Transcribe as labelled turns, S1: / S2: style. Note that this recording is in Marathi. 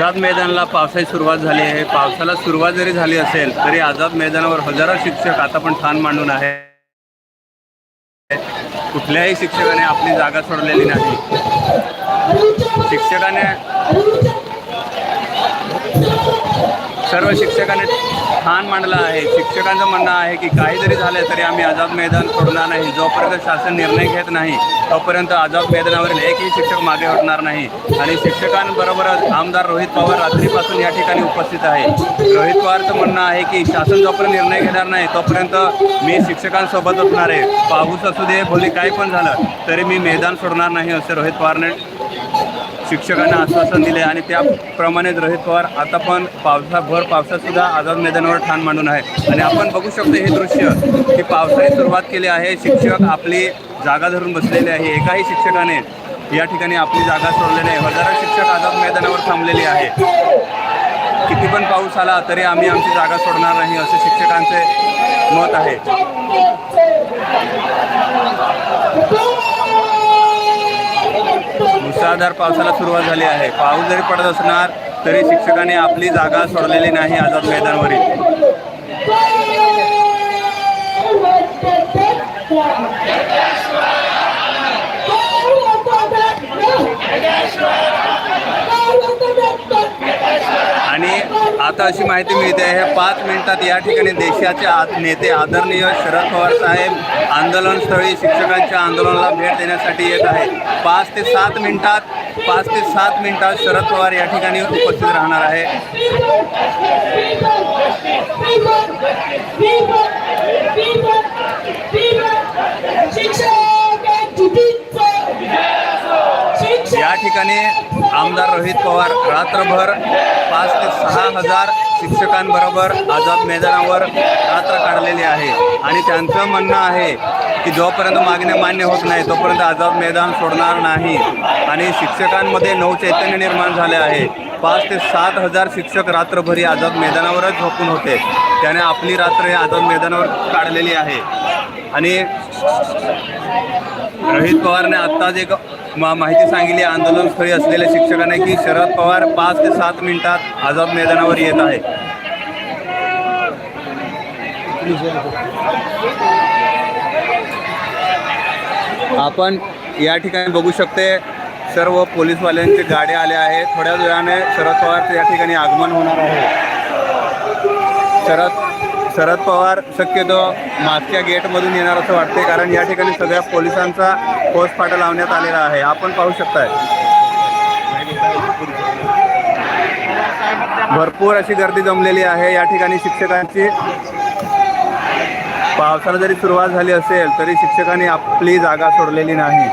S1: आझाद मैदानाला पावसाची सुरुवात झाली आहे. पावसाला सुरुवात जरी झाली असेल तरी आझाद मैदानावर हजारो शिक्षक आता पण ठाण मांडून आहे कुठल्याही शिक्षकाने आपली जागा सोडलेली नाही. शिक्षकाने सर्व शिक्षकांनी ठाण मांडलं आहे. शिक्षकांचं म्हणणं आहे की काही जरी झालं तरी आम्ही आझाद मैदान सोडणार नाही. जोपर्यंत शासन निर्णय घेत नाही तोपर्यंत आझाद मैदानावरील एकही शिक्षक मागे हटणार नाही. आणि शिक्षकांबरोबरच आमदार रोहित पवार रात्रीपासून या ठिकाणी उपस्थित आहे. रोहित पवारचं म्हणणं आहे की शासन जोपर्यंत निर्णय घेणार नाही तोपर्यंत मी शिक्षकांसोबत असणार आहे. पाऊस असू दे भोली काही पण झालं तरी मी मैदान सोडणार नाही असं रोहित पवारने शिक्षकांना आश्वासन दिले आणि त्याप्रमाणेच रोहित पवार आता पण पावसा भर पावसातसुद्धा आझाद मैदानावर ठाण मांडून आहे. आणि आपण बघू शकतो हे दृश्य की पावसाने सुरुवात केली आहे. शिक्षक आपली जागा धरून बसलेले आहे. एकाही शिक्षकाने या ठिकाणी आपली जागा सोडलेली आहे. हजारो शिक्षक आझाद मैदानावर थांबलेले आहे. किती पण पाऊस आला तरी आम्ही आमची जागा सोडणार नाही असे शिक्षकांचे मत आहे. मुसळधार पावसाला सुरुवात झाली आहे पाऊस जरी पडत असणार तरी शिक्षकांनी आपली जागा सोडलेली नाही आझाद मैदानावरील आणि आता अशी माहिती मिळते आहे पाच मिनिटात या ठिकाणी देशाचे नेते आदरणीय शरद पवार साहेब आंदोलनस्थळी शिक्षकांच्या आंदोलनाला भेट देण्यासाठी येत आहे पाच ते सात मिनिटात पाच ते सात मिनिटात शरद पवार या ठिकाणी उपस्थित राहणार आहे. या ठिकाणी आमदार रोहित पवार रात्रभर पाच ते सहा हजार शिक्षकांबरोबर आझाद मैदानावर रात्र काढलेली आहे. आणि त्यांचं म्हणणं आहे की जोपर्यंत मागण्या मान्य होत नाही तोपर्यंत आझाद मैदान सोडणार नाही. आणि शिक्षकांमध्ये नवचैतन्य निर्माण झाले आहे. पाच ते सात हजार शिक्षक रात्रभरी आझाद मैदानावरच झोपून होते. त्याने आपली रात्र हे आझाद मैदानावर काढलेली आहे. आणि रोहित पवारने आत्ताच एक मा माहिती सांगितली आंदोलनस्थळी असलेल्या शिक्षकांना की शरद पवार पाच ते सात मिनिटात आझाद मैदानावर येत आहे. आपण या ठिकाणी बघू शकते सर्व पोलीसवाल्यांचे गाड्या आल्या आहेत. थोड्या वेळाने शरद पवारचं या ठिकाणी आगमन होणार आहे. शरद शरद पवार शक्यतो मागच्या गेटमधून येणार असं वाटते कारण या ठिकाणी सगळ्या पोलिसांचा फौजफाटा लावण्यात आलेला आहे. आपण पाहू शकताय. भरपूर अशी गर्दी जमलेली आहे. या ठिकाणी शिक्षकांची पावसाला जरी सुरुवात झाली असेल तरी शिक्षकांनी आपली जागा सोडलेली नाही.